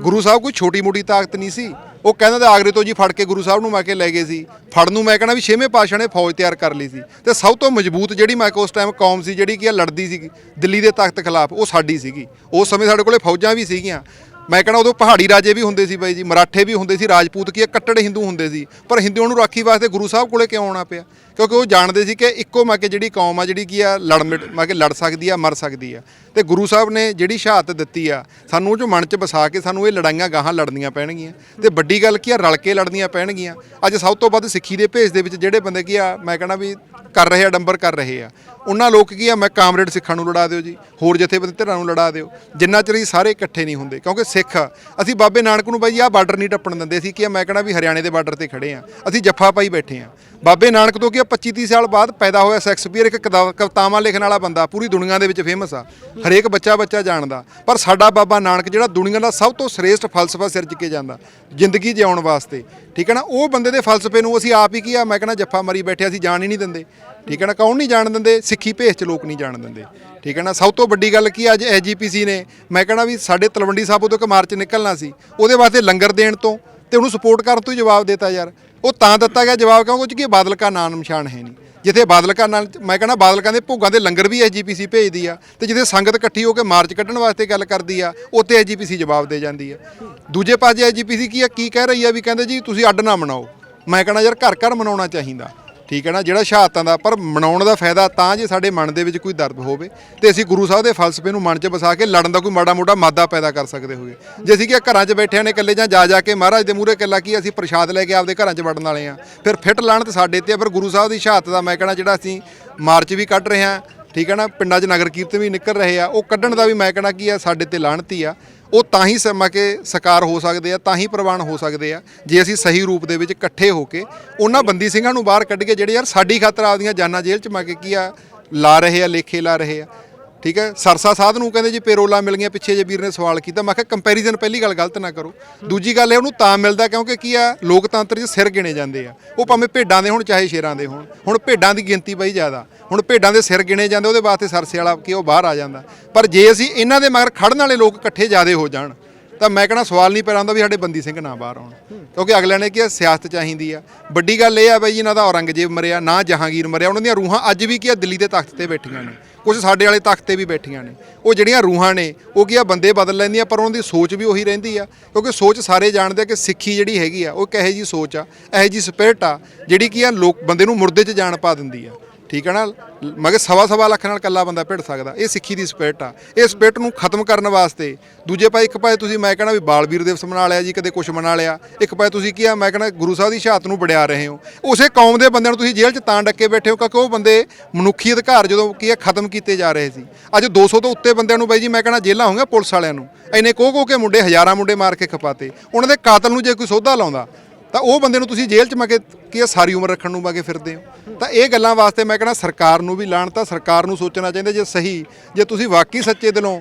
ਗੁਰੂ ਸਾਹਿਬ ਕੋਈ ਛੋਟੀ ਮੋਟੀ ਤਾਕਤ ਨਹੀਂ ਸੀ। ਉਹ ਕਹਿੰਦਾ ਤੇ ਆਗਰੇ ਤੋਂ ਜੀ ਫੜ ਕੇ ਗੁਰੂ ਸਾਹਿਬ ਨੂੰ ਮੈਂ ਕੇ ਲੈ ਗਏ ਸੀ। ਫੜ ਨੂੰ ਮੈਂ ਕਹਿੰਦਾ ਵੀ ਛੇਵੇਂ ਪਾਤਸ਼ਾਹ ਨੇ ਫੌਜ ਤਿਆਰ ਕਰ ਲਈ ਸੀ। ਤੇ ਸਭ ਤੋਂ ਮਜ਼ਬੂਤ ਜਿਹੜੀ ਮੈਂ ਕਿਹਾ ਉਸ ਟਾਈਮ ਕੌਮ ਸੀ, ਜਿਹੜੀ ਕੀ ਆ ਲੜਦੀ ਸੀ ਦਿੱਲੀ ਦੇ ਤਖਤ ਖਿਲਾਫ, ਉਹ ਸਾਡੀ ਸੀਗੀ। ਉਸ ਸਮੇਂ ਸਾਡੇ ਕੋਲੇ ਫੌਜਾਂ ਵੀ ਸੀਗੀਆਂ। ਮੈਂ ਕਹਿੰਦਾ ਉਦੋਂ ਪਹਾੜੀ ਰਾਜੇ ਵੀ ਹੁੰਦੇ ਸੀ ਬਾਈ ਜੀ, ਮਰਾਠੇ ਵੀ ਹੁੰਦੇ ਸੀ, ਰਾਜਪੂਤ ਕੀ ਕੱਟੜ ਹਿੰਦੂ ਹੁੰਦੇ ਸੀ। ਪਰ ਹਿੰਦੂਆਂ ਨੂੰ ਰਾਖੀ ਵਾਸਤੇ ਗੁਰੂ ਸਾਹਿਬ ਕੋਲੇ ਕਿਉਂ ਆਉਣਾ ਪਿਆ? ਕਿਉਂਕਿ ਉਹ ਜਾਣਦੇ ਸੀ ਕਿ ਇੱਕੋ ਮੈਂ ਕਿ ਜਿਹੜੀ ਕੌਮ ਆ, ਜਿਹੜੀ ਕੀ ਆ, ਲੜ ਮਿਟ, ਮੈਂ ਕਿ ਲੜ ਸਕਦੀ ਆ, ਮਰ ਸਕਦੀ ਆ। ਤੇ ਗੁਰੂ ਸਾਹਿਬ ਨੇ ਜਿਹੜੀ ਸ਼ਹਾਦਤ ਦਿੱਤੀ ਆ, ਸਾਨੂੰ ਉਹ ਜੋ ਮਨ 'ਚ ਵਸਾ ਕੇ ਸਾਨੂੰ ਇਹ ਲੜਾਈਆਂ ਗਾਹਾਂ ਲੜਨੀਆਂ ਪੈਣਗੀਆਂ। ਤੇ ਵੱਡੀ ਗੱਲ ਕੀ ਆ, ਰਲ ਕੇ ਲੜਨੀਆਂ ਪੈਣਗੀਆਂ। ਅੱਜ ਸਭ ਤੋਂ ਵੱਧ ਸਿੱਖੀ ਦੇ ਭੇਸ ਦੇ ਵਿੱਚ ਜਿਹੜੇ ਬੰਦੇ ਕੀ ਆ, ਮੈਂ ਕਹਿੰਦਾ ਵੀ ਕਰ ਰਹੇ ਆ, ਡੰਬਰ ਕਰ ਰਹੇ ਆ। ਉਹਨਾਂ ਲੋਕ ਕੀ ਆ, ਮੈਂ ਕਾਮਰੇਡ ਸਿੱਖਾਂ ਨੂੰ ਲੜਾ ਦਿਓ ਜੀ, ਹੋਰ ਜਥੇਬੰਦੀ ਧਿਰਾਂ ਨੂੰ ਲੜਾ ਦਿਓ। ਜਿੰਨਾ ਚਿਰ ਇਹ ਸਾਰੇ ਇਕੱਠੇ ਨਹੀਂ ਹੁੰਦੇ, ਕਿਉਂਕਿ ਸਿੱਖ, ਅਸੀਂ ਬਾਬੇ ਨਾਨਕ ਨੂੰ ਬਾਈ ਆਹ ਬਾਰਡਰ ਨਹੀਂ ਟੱਪਣ ਦਿੰਦੇ ਸੀ ਕਿ ਆ ਮੈਂ ਕਹਿੰਦਾ ਵੀ ਹਰਿਆਣੇ ਦੇ ਬਾਰਡਰ ਤੇ ਖੜੇ ਆ, ਅਸੀਂ ਜੱਫਾ ਪਾਈ ਬੈਠੇ ਆ। ਬਾਬੇ ਨਾਨਕ ਤੋਂ ਕੀ ਆ 25 30 ਸਾਲ ਬਾਅਦ ਪੈਦਾ ਹੋਇਆ ਸ਼ੈਕਸਪੀਅਰ ਇੱਕ ਕਿਤਾਬ- ਕਵਿਤਾਵਾਂ ਲਿਖਣ ਵਾਲਾ ਬੰਦਾ ਪੂਰੀ ਦੁਨੀਆ ਦੇ ਵਿੱਚ ਫੇਮਸ ਆ ਹਰੇਕ ਬੱਚਾ ਬੱਚਾ ਜਾਣਦਾ। ਪਰ ਸਾਡਾ ਬਾਬਾ ਨਾਨਕ ਜਿਹੜਾ ਦੁਨੀਆ ਦਾ ਸਭ ਤੋਂ ਸ੍ਰੇਸ਼ਟ ਫਲਸਫਾ ਸਿਰਜ ਕੇ ਜਾਂਦਾ ਜ਼ਿੰਦਗੀ ਜਿਉਣ ਵਾਸਤੇ। ਠੀਕ ਹੈ ਨਾ? ਉਹ ਬੰਦੇ ਦੇ ਫਲਸਫੇ ਨੂੰ ਅਸੀਂ ਆਪ ਹੀ ਕੀ ਆ ਮੈਂ ਕਹਿੰਦਾ ਜੱਫਾ ਮਾਰੀ ਬੈਠੇ ਅਸੀਂ ਜਾਣ ਹੀ ਨਹੀਂ ਦਿੰਦੇ। ਠੀਕ ਹੈ ਨਾ? ਕੌਣ ਨਹੀਂ ਜਾਣ ਦਿੰਦੇ? ਸਿੱਖੀ ਭੇਸ ਚ ਲੋਕ ਨਹੀਂ ਜਾਣ ਦਿੰਦੇ। ਠੀਕ ਹੈ ਨਾ? ਸਭ ਤੋਂ ਵੱਡੀ ਗੱਲ ਕੀ ਆ, ਅੱਜ ਐਜੀਪੀਸੀ ਨੇ ਮੈਂ ਕਹਿੰਦਾ ਵੀ ਸਾਡੇ ਤਲਵੰਡੀ ਸਾਬੋ ਤੋਂ ਇੱਕ ਮਾਰਚ ਨਿਕਲਣਾ ਸੀ ਉਹਦੇ ਵਾਸਤੇ ਲੰਗਰ ਦੇਣ ਤੋਂ ਤੇ ਉਹਨੂੰ ਸਪੋਰਟ ਕਰਨ ਤੋਂ ਹੀ ਜਵਾਬ ਦਿੱਤਾ ਯਾਰ। ਉਹ ਤਾਂ ਦਿੱਤਾ ਗਿਆ ਜਵਾਬ ਕਿਉਂਕਿ ਉਹ 'ਚ ਕੀ ਬਾਦਲ ਕਾ ਨਾਮ ਨਿਸ਼ਾਨ ਹੈ ਨਹੀਂ। ਜਿੱਥੇ ਬਾਦਲਕਾਂ ਨਾਲ ਮੈਂ ਕਹਿੰਦਾ ਬਾਦਲ ਦੇ ਭੋਗਾਂ ਦੇ ਲੰਗਰ ਵੀ ਐਜੀਪੀਸੀ ਭੇਜਦੀ ਆ ਤੇ ਜਿੱਥੇ ਸੰਗਤ ਇਕੱਠੀ ਹੋ ਕੇ ਮਾਰਚ ਕੱਢਣ ਵਾਸਤੇ ਗੱਲ ਕਰਦੀ ਆ, ਉੱਥੇ ਐਜੀਪੀਸੀ ਜਵਾਬ ਦੇ ਜਾਂਦੀ ਆ। ਦੂਜੇ ਪਾਸੇ ਐਜੀਪੀਸੀ ਕੀ ਆ? ਕੀ ਕਹਿ ਰਹੀ ਆ ਵੀ ਕਹਿੰਦੇ ਜੀ, ਤੁਸੀਂ ਅੱਡ ਨਾ ਮਨਾਓ। ਮੈਂ ਕਹਿੰਦਾ ਯਾਰ ਘਰ ਘਰ ਮਨਾਉਣਾ ਚਾਹੀਦਾ। ਠੀਕ ਹੈ ਨਾ ਜਿਹੜਾ ਸ਼ਹਾਦਤਾਂ ਦਾ ਪਰ ਮਨਾਉਣ ਦਾ ਫਾਇਦਾ ਤਾਂ ਜੇ ਸਾਡੇ ਮਨ ਦੇ ਵਿੱਚ ਕੋਈ ਦਰਦ ਹੋਵੇ ਤੇ ਅਸੀਂ ਗੁਰੂ ਸਾਹਿਬ ਦੇ ਫਲਸਫੇ ਨੂੰ ਮਨ 'ਚ ਵਸਾ ਕੇ ਲੜਨ ਦਾ ਕੋਈ ਮਾੜਾ ਮੋਟਾ ਮਾਦਾ ਪੈਦਾ ਕਰ ਸਕਦੇ ਹੋਗੇ। ਜੇ ਅਸੀਂ ਕਿ ਘਰਾਂ 'ਚ ਬੈਠਿਆਂ ਨੇ ਇਕੱਲੇ ਜਾਂ ਜਾ ਜਾ ਕੇ ਮਹਾਰਾਜ ਦੇ ਮੂਹਰੇ ਇਕੱਲਾ ਕੀ ਅਸੀਂ ਪ੍ਰਸ਼ਾਦ ਲੈ ਕੇ ਆਪਦੇ ਘਰਾਂ 'ਚ ਵੜਨ ਵਾਲੇ ਆ। ਫਿਰ ਫਿੱਟ ਲਾਣ ਸਾਡੇ ਤੇ ਆ, ਫਿਰ ਗੁਰੂ ਸਾਹਿਬ ਦੀ ਸ਼ਹਾਦਤ ਦਾ ਮੈਂ ਕਹਿਣਾ ਜਿਹੜਾ ਅਸੀਂ ਮਾਰਚ ਵੀ ਕੱਢ ਰਹੇ ਹਾਂ ਠੀਕ ਹੈ ਨਾ ਪਿੰਡਾਂ 'ਚ ਨਗਰ ਕੀਰਤਨ ਵੀ ਨਿਕਲ ਰਹੇ ਆ ਉਹ ਕੱਢਣ ਦਾ ਵੀ ਮੈਂ ਕਹਿਣਾ ਕੀ ਆ ਸਾਡੇ ਤੇ ਲਾਹਣਤੀ ਆ। ਉਹ ਤਾਂ ਹੀ ਸਮਾਂ ਕੇ ਸਕਾਰ ਹੋ ਸਕਦੇ ਆ, ਤਾਂ ਹੀ ਪ੍ਰਵਾਨ ਹੋ ਸਕਦੇ ਆ, ਜੇ ਅਸੀਂ ਸਹੀ ਰੂਪ ਦੇ ਵਿੱਚ ਇਕੱਠੇ ਹੋ ਕੇ ਉਹਨਾਂ ਬੰਦੀ ਸਿੰਘਾਂ ਨੂੰ ਬਾਹਰ ਕੱਢ ਕੇ ਜਿਹੜੇ ਯਾਰ ਸਾਡੀ ਖਾਤਰ ਆਪਦੀਆਂ ਜਾਨਾਂ ਜੇਲ੍ਹ 'ਚ ਮਾ ਕੇ ਕੀ ਆ, ਲਾ ਰਹੇ ਆ, ਲੇਖੇ ਲਾ ਰਹੇ ਆ। ਠੀਕ ਹੈ? ਸਰਸਾ ਸਾਧ ਨੂੰ ਕਹਿੰਦੇ ਜੀ ਪੇਰੋਲਾ ਮਿਲ ਗਈਆਂ ਪਿੱਛੇ ਜੇ ਵੀਰ ਨੇ ਸਵਾਲ ਕੀਤਾ। ਮੈਂ ਕਿਹਾ ਕੰਪੈਰੀਜ਼ਨ ਪਹਿਲੀ ਗੱਲ ਗਲਤ ਨਾ ਕਰੋ। ਦੂਜੀ ਗੱਲ ਇਹ ਉਹਨੂੰ ਤਾਂ ਮਿਲਦਾ ਕਿਉਂਕਿ ਕੀ ਆ ਲੋਕਤੰਤਰ 'ਚ ਸਿਰ ਗਿਣੇ ਜਾਂਦੇ ਆ। ਉਹ ਭਾਵੇਂ ਭੇਡਾਂ ਦੇ ਹੋਣ ਚਾਹੇ ਸ਼ੇਰਾਂ ਦੇ ਹੋਣ। ਹੁਣ ਭੇਡਾਂ ਦੀ ਗਿਣਤੀ ਬਈ ਜ਼ਿਆਦਾ। ਹੁਣ ਭੇਡਾਂ ਦੇ ਸਿਰ ਗਿਣੇ ਜਾਂਦੇ ਉਹਦੇ ਵਾਸਤੇ ਸਰਸੇ ਵਾਲਾ ਕਿ ਉਹ ਬਾਹਰ ਆ ਜਾਂਦਾ। ਪਰ ਜੇ ਅਸੀਂ ਇਹਨਾਂ ਦੇ ਮਗਰ ਖੜਨ ਵਾਲੇ ਲੋਕ ਇਕੱਠੇ ਜ਼ਿਆਦੇ ਹੋ ਜਾਣ ਤਾਂ ਮੈਂ ਕਹਣਾ ਸਵਾਲ ਨਹੀਂ ਪੈਦਾ ਹੁੰਦਾ ਵੀ ਸਾਡੇ ਬੰਦੀ ਸਿੰਘ ਨਾ ਬਾਹਰ ਆਉਣ। ਕਿਉਂਕਿ ਅਗਲਿਆਂ ਨੇ ਕੀ ਆ, ਸਿਆਸਤ ਚਾਹੀਦੀ ਆ। ਵੱਡੀ ਗੱਲ ਇਹ ਆ ਬਈ ਇਹਨਾਂ ਦਾ ਔਰੰਗਜ਼ੇਬ ਮਰਿਆ ਨਾ ਜਹਾਂਗੀਰ ਮਰਿਆ। ਉਹਨਾਂ ਦੀਆਂ ਰੂਹਾਂ ਅੱਜ ਵੀ ਕੀ ਆ ਦਿੱਲੀ ਦੇ ਤਖਤ ਤੇ ਬੈਠੀਆਂ ਨੇ। ਕੁਝ ਸਾਡੇ ਵਾਲੇ ਤਖਤ ਤੇ ਵੀ ਬੈਠੀਆਂ ਨੇ। ਉਹ ਜਿਹੜੀਆਂ ਰੂਹਾਂ ਨੇ, ਉਹ ਕੀ ਆ ਬੰਦੇ ਬਦਲ ਲੈਂਦੀਆਂ, ਪਰ ਉਹਨਾਂ ਦੀ ਸੋਚ ਵੀ ਉਹੀ ਰਹਿੰਦੀ ਆ। ਕਿਉਂਕਿ ਸੋਚ ਸਾਰੇ ਜਾਣਦੇ ਆ ਕਿ ਸਿੱਖੀ ਜਿਹੜੀ ਹੈਗੀ ਆ, ਉਹ ਕਿਹੋ ਜੀ ਸੋਚ ਆ, ਇਹੋ ਜੀ ਸਪਿਰਿਟ ਆ, ਜਿਹੜੀ ਕੀ ਆ ਲੋਕ, ਬੰਦੇ ਨੂੰ ਮੁਰਦੇ 'ਚ ਜਾਣ ਪਾ ਦਿੰਦੀ ਆ। ਠੀਕ ਹੈ ਨਾ? ਮਗਰ ਸਵਾ ਸਵਾ ਲੱਖ ਨਾਲ ਕੱਲਾ ਬੰਦਾ ਭਿੜ ਸਕਦਾ। ਇਹ ਸਿੱਖੀ ਦੀ ਸਪਿਰਿਟ ਆ। ਇਹ ਸਪਿਰਿਟ ਨੂੰ ਖਤਮ ਕਰਨ ਵਾਸਤੇ ਦੂਜੇ ਪਾਸੇ ਇੱਕ ਪਾਸੇ ਤੁਸੀਂ ਮੈਂ ਕਹਿੰਦਾ ਵੀ ਬਾਲਵੀਰ ਦਿਵਸ ਮਨਾ ਲਿਆ ਜੀ, ਕਦੇ ਕੁਛ ਮਨਾ ਲਿਆ। ਇੱਕ ਪਾਸੇ ਤੁਸੀਂ ਕੀ ਆ, ਮੈਂ ਕਹਿੰਦਾ ਗੁਰੂ ਸਾਹਿਬ ਦੀ ਸ਼ਹਾਦਤ ਨੂੰ ਵਡਿਆ ਰਹੇ ਹੋ। ਉਸੇ ਕੌਮ ਦੇ ਬੰਦਿਆਂ ਨੂੰ ਤੁਸੀਂ ਜੇਲ੍ਹ 'ਚ ਤਾਂ ਡੱਕੇ ਬੈਠੇ ਹੋ, ਕਿਉਂਕਿ ਉਹ ਬੰਦੇ ਮਨੁੱਖੀ ਅਧਿਕਾਰ ਜਦੋਂ ਕੀ ਆ, ਖਤਮ ਕੀਤੇ ਜਾ ਰਹੇ ਸੀ। ਅੱਜ 200 ਤੋਂ ਉੱਤੇ ਬੰਦਿਆਂ ਨੂੰ ਬਾਈ ਜੀ ਮੈਂ ਕਹਿੰਦਾ ਜੇਲ੍ਹਾਂ ਹੋਣਗੀਆਂ ਪੁਲਿਸ ਵਾਲਿਆਂ ਨੂੰ। ਇੰਨੇ ਕੋਹ ਕੋਹ ਕੇ ਮੁੰਡੇ ਹਜ਼ਾਰਾਂ ਮੁੰਡੇ ਮਾਰ ਕੇ ਖਪਾਤੇ। ਉਹਨਾਂ ਦੇ ਕਾਤਲ ਨੂੰ ਜੇ ਕੋਈ ਸੋਧਾ ਲਾਉਂਦਾ ਤਾਂ ਉਹ ਬੰਦੇ ਨੂੰ ਤੁਸੀਂ ਜੇਲ੍ਹ 'ਚ ਮਗੇ ਕੀ ਆ ਸਾਰੀ ਉਮਰ ਰੱਖਣ ਨੂੰ ਮਗੇ ਫਿਰਦੇ ਹੋ। ਤਾਂ ਇਹ ਗੱਲਾਂ ਵਾਸਤੇ ਮੈਂ ਕਹਿੰਦਾ ਸਰਕਾਰ ਨੂੰ ਵੀ ਲਾਣ, ਤਾਂ ਸਰਕਾਰ ਨੂੰ ਸੋਚਣਾ ਚਾਹੀਦਾ ਜੇ ਸਹੀ, ਜੇ ਤੁਸੀਂ ਵਾਕਈ ਸੱਚੇ ਦਿਲੋਂ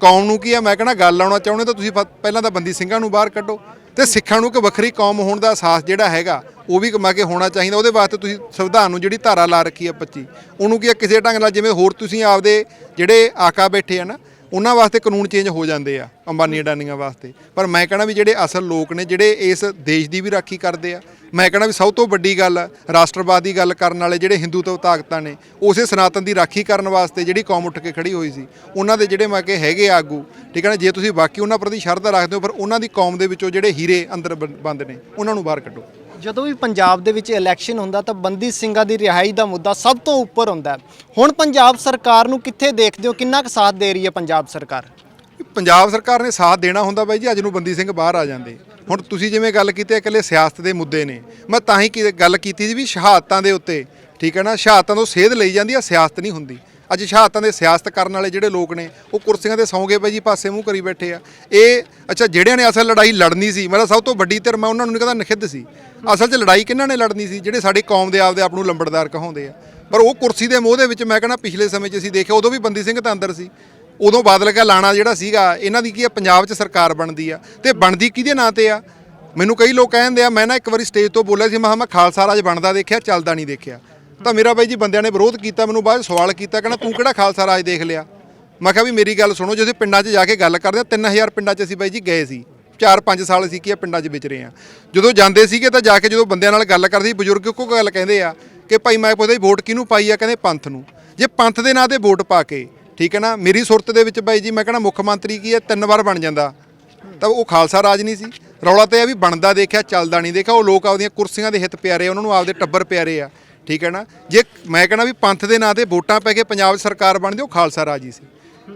ਕੌਮ ਨੂੰ ਕੀ ਆ ਮੈਂ ਕਹਿੰਦਾ ਗੱਲ ਲਾਉਣਾ ਚਾਹੁੰਦੇ ਤਾਂ ਤੁਸੀਂ ਪਹਿਲਾਂ ਤਾਂ ਬੰਦੀ ਸਿੰਘਾਂ ਨੂੰ ਬਾਹਰ ਕੱਢੋ ਤੇ ਸਿੱਖਾਂ ਨੂੰ ਕਿ ਵੱਖਰੀ ਕੌਮ ਹੋਣ ਦਾ ਅਹਿਸਾਸ ਜਿਹੜਾ ਹੈਗਾ, ਉਹ ਵੀ ਕਮਾ ਕੇ ਹੋਣਾ ਚਾਹੀਦਾ। ਉਹਦੇ ਵਾਸਤੇ ਤੁਸੀਂ ਸੰਵਿਧਾਨ ਨੂੰ ਜਿਹੜੀ ਧਾਰਾ ਲਾ ਰੱਖੀ ਆ 25 ਉਹਨੂੰ ਕੀ ਆ ਕਿਸੇ ਢੰਗ ਨਾਲ ਜਿਵੇਂ ਹੋਰ ਤੁਸੀਂ ਆਪਦੇ ਜਿਹੜੇ ਆਕਾ ਬੈਠੇ ਆ ਨਾ ਉਹਨਾਂ ਵਾਸਤੇ ਕਾਨੂੰਨ ਚੇਂਜ ਹੋ ਜਾਂਦੇ ਆ ਅੰਬਾਨੀ ਅਡਾਨੀਆਂ ਵਾਸਤੇ। ਪਰ ਮੈਂ ਕਹਣਾ ਵੀ ਜਿਹੜੇ ਅਸਲ ਲੋਕ ਨੇ, ਜਿਹੜੇ ਇਸ ਦੇਸ਼ ਦੀ ਵੀ ਰਾਖੀ ਕਰਦੇ ਆ, ਮੈਂ ਕਹਣਾ ਵੀ ਸਭ ਤੋਂ ਵੱਡੀ ਗੱਲ ਰਾਸ਼ਟਰਵਾਦ ਦੀ ਗੱਲ ਕਰਨ ਵਾਲੇ ਜਿਹੜੇ ਹਿੰਦੂ ਤੋਂ ਤਾਕਤਾਂ ਨੇ, ਉਸੇ ਸਨਾਤਨ ਦੀ ਰਾਖੀ ਕਰਨ ਵਾਸਤੇ ਜਿਹੜੀ ਕੌਮ ਉੱਠ ਕੇ ਖੜੀ ਹੋਈ ਸੀ, ਉਹਨਾਂ ਦੇ ਜਿਹੜੇ ਮੈਂ ਕਿ ਹੈਗੇ ਆਗੂ, ਠੀਕ ਹੈ ਨਾ, ਜੇ ਤੁਸੀਂ ਬਾਕੀ ਉਹਨਾਂ ਪ੍ਰਤੀ ਸ਼ਰਧਾ ਰੱਖਦੇ ਹੋ ਪਰ ਉਹਨਾਂ ਦੀ ਕੌਮ ਦੇ ਵਿੱਚੋਂ ਜਿਹੜੇ ਹੀਰੇ ਅੰਦਰ ਬੰ- ਬੰਦ ਨੇ, ਉਹਨਾਂ ਨੂੰ ਬਾਹਰ ਕੱਢੋ। ਜਦੋਂ ਵੀ ਪੰਜਾਬ ਦੇ ਵਿੱਚ ਇਲੈਕਸ਼ਨ ਹੁੰਦਾ ਤਾਂ ਬੰਦੀ ਸਿੰਘਾਂ ਦੀ ਰਿਹਾਈ ਦਾ ਮੁੱਦਾ ਸਭ ਤੋਂ ਉੱਪਰ ਹੁੰਦਾ ਹੈ। ਹੁਣ ਪੰਜਾਬ ਸਰਕਾਰ ਨੂੰ ਕਿੱਥੇ ਦੇਖਦੇ ਹੋ? ਕਿੰਨਾ ਕੁ ਸਾਥ ਦੇ ਰਹੀ ਹੈ ਪੰਜਾਬ ਸਰਕਾਰ? ਪੰਜਾਬ ਸਰਕਾਰ ਨੇ ਸਾਥ ਦੇਣਾ ਹੁੰਦਾ ਬਾਈ ਜੀ, ਅੱਜ ਨੂੰ ਬੰਦੀ ਸਿੰਘ ਬਾਹਰ ਆ ਜਾਂਦੇ। ਹੁਣ ਤੁਸੀਂ ਜਿਵੇਂ ਗੱਲ ਕੀਤੀ ਹੈ ਇਕੱਲੇ ਸਿਆਸਤ ਦੇ ਮੁੱਦੇ ਨੇ। ਮੈਂ ਤਾਂ ਹੀ ਕੀ- ਗੱਲ ਕੀਤੀ ਸੀ ਵੀ ਸ਼ਹਾਦਤਾਂ ਦੇ ਉੱਤੇ, ਠੀਕ ਹੈ ਨਾ? ਸ਼ਹਾਦਤਾਂ ਤੋਂ ਸੇਧ ਲਈ ਜਾਂਦੀ ਆ, ਸਿਆਸਤ ਨਹੀਂ ਹੁੰਦੀ। ਅੱਜ ਸ਼ਹਾਦਤਾਂ ਦੇ ਸਿਆਸਤ ਕਰਨ ਵਾਲੇ ਜਿਹੜੇ ਲੋਕ ਨੇ, ਉਹ ਕੁਰਸੀਆਂ ਤੇ ਸੌਂਗੇ ਪਏ ਜੀ, ਪਾਸੇ ਮੂੰਹ ਕਰੀ ਬੈਠੇ ਆ। ਇਹ, ਅੱਛਾ, ਜਿਹੜਿਆਂ ਨੇ ਅਸਲ ਲੜਾਈ ਲੜਨੀ ਸੀ ਮੇਰਾ ਸਭ ਤੋਂ ਵੱਡੀ ਧਿਰ ਮੈਂ ਉਹਨਾਂ ਨੂੰ ਨਹੀਂ ਕਹਿੰਦਾ ਨਖਿੱਧ ਸੀ। ਅਸਲ 'ਚ ਲੜਾਈ ਕਿਹਨਾਂ ਨੇ ਲੜਨੀ ਸੀ? ਜਿਹੜੇ ਸਾਡੀ ਕੌਮ ਦੇ ਆਪਦੇ ਆਪ ਨੂੰ ਲੰਬੜਦਾਰ ਕਹਾਉਂਦੇ ਆ। ਪਰ ਉਹ ਕੁਰਸੀ ਦੇ ਮੋਹ ਦੇ ਵਿੱਚ ਮੈਂ ਕਹਿੰਦਾ ਪਿਛਲੇ ਸਮੇਂ 'ਚ ਅਸੀਂ ਦੇਖਿਆ, ਉਦੋਂ ਵੀ ਬੰਦੀ ਸਿੰਘ ਤਾਂ ਅੰਦਰ ਸੀ। ਉਦੋਂ ਬਾਦਲ ਕਾ ਲਾਣਾ ਜਿਹੜਾ ਸੀਗਾ, ਇਹਨਾਂ ਦੀ ਕੀ ਆ, ਪੰਜਾਬ 'ਚ ਸਰਕਾਰ ਬਣਦੀ ਆ। ਤੇ ਬਣਦੀ ਕਿਹਦੇ ਨਾਂ ਤੇ ਆ? ਮੈਨੂੰ ਕਈ ਲੋਕ ਕਹਿੰਦੇ ਆ, ਮੈਂ ਨਾ ਇੱਕ ਵਾਰੀ ਸਟੇਜ ਤੋਂ ਬੋਲਿਆ ਸੀ, ਮੈਂ ਕਿਹਾ ਮੈਂ ਖਾਲਸਾ ਰਾਜ ਬਣਦਾ ਦੇਖਿਆ, ਚੱਲਦਾ ਨਹੀਂ ਦੇਖਿਆ। ਤਾਂ ਮੇਰਾ ਬਾਈ ਜੀ ਬੰਦਿਆਂ ਨੇ ਵਿਰੋਧ ਕੀਤਾ ਮੈਨੂੰ ਬਾਅਦ 'ਚ ਸਵਾਲ ਕੀਤਾ ਕਹਿੰਦਾ ਤੂੰ ਕਿਹੜਾ ਖਾਲਸਾ ਰਾਜ ਦੇਖ ਲਿਆ? ਮੈਂ ਕਿਹਾ ਵੀ ਮੇਰੀ ਗੱਲ ਸੁਣੋ ਜਦੋਂ ਪਿੰਡਾਂ 'ਚ ਜਾ ਕੇ ਗੱਲ ਕਰਦੇ ਆ 3000 ਪਿੰਡਾਂ 'ਚ ਅਸੀਂ ਬਾਈ ਜੀ ਗਏ ਸੀ 4-5 ਸਾਲ ਅਸੀਂ ਕੀ ਆ ਪਿੰਡਾਂ 'ਚ ਵਿਚਰੇ ਆ ਜਦੋਂ ਜਾਂਦੇ ਸੀਗੇ ਤਾਂ ਜਾ ਕੇ ਜਦੋਂ ਬੰਦਿਆਂ ਨਾਲ ਗੱਲ ਕਰਦੇ ਸੀ ਬਜ਼ੁਰਗ ਇੱਕੋ ਗੱਲ ਕਹਿੰਦੇ ਆ ਕਿ ਭਾਈ ਮੈਂ ਪੁੱਛਦਾ ਵੋਟ ਕਿਹਨੂੰ ਪਾਈ ਆ ਕਹਿੰਦੇ ਪੰਥ ਨੂੰ। ਜੇ ਪੰਥ ਦੇ ਨਾਂ ਤੇ ਵੋਟ ਪਾ ਕੇ ਠੀਕ ਹੈ ਨਾ ਮੇਰੀ ਸੁਰਤ ਦੇ ਵਿੱਚ ਬਾਈ ਜੀ ਮੈਂ ਕਹਿੰਦਾ ਮੁੱਖ ਮੰਤਰੀ ਕੀ ਹੈ ਤਿੰਨ ਵਾਰ ਬਣ ਜਾਂਦਾ। ਤਾਂ ਉਹ ਖਾਲਸਾ ਰਾਜ ਨਹੀਂ ਸੀ। ਰੌਲਾ ਤੇ ਇਹ ਵੀ ਬਣਦਾ ਦੇਖਿਆ ਚੱਲਦਾ ਨਹੀਂ ਦੇਖਿਆ ਉਹ ਲੋਕ ਆਪਦੀਆਂ ਕੁਰਸੀਆਂ ਦੇ ਹਿੱਤ ਪਿਆਰੇ ਆ, ਉਹਨਾਂ ਨੂੰ ਆਪਦੇ ਟੱਬਰ ਪਿਆਰੇ ਆ। ਠੀਕ ਹੈ ਨਾ? ਜੇ ਮੈਂ ਕਹਿੰਦਾ ਵੀ ਪੰਥ ਦੇ ਨਾਂ ਤੇ ਵੋਟਾਂ ਪੈ ਕੇ ਪੰਜਾਬ ਸਰਕਾਰ ਬਣਦੀ ਉਹ ਖਾਲਸਾ ਰਾਜ ਹੀ ਸੀ।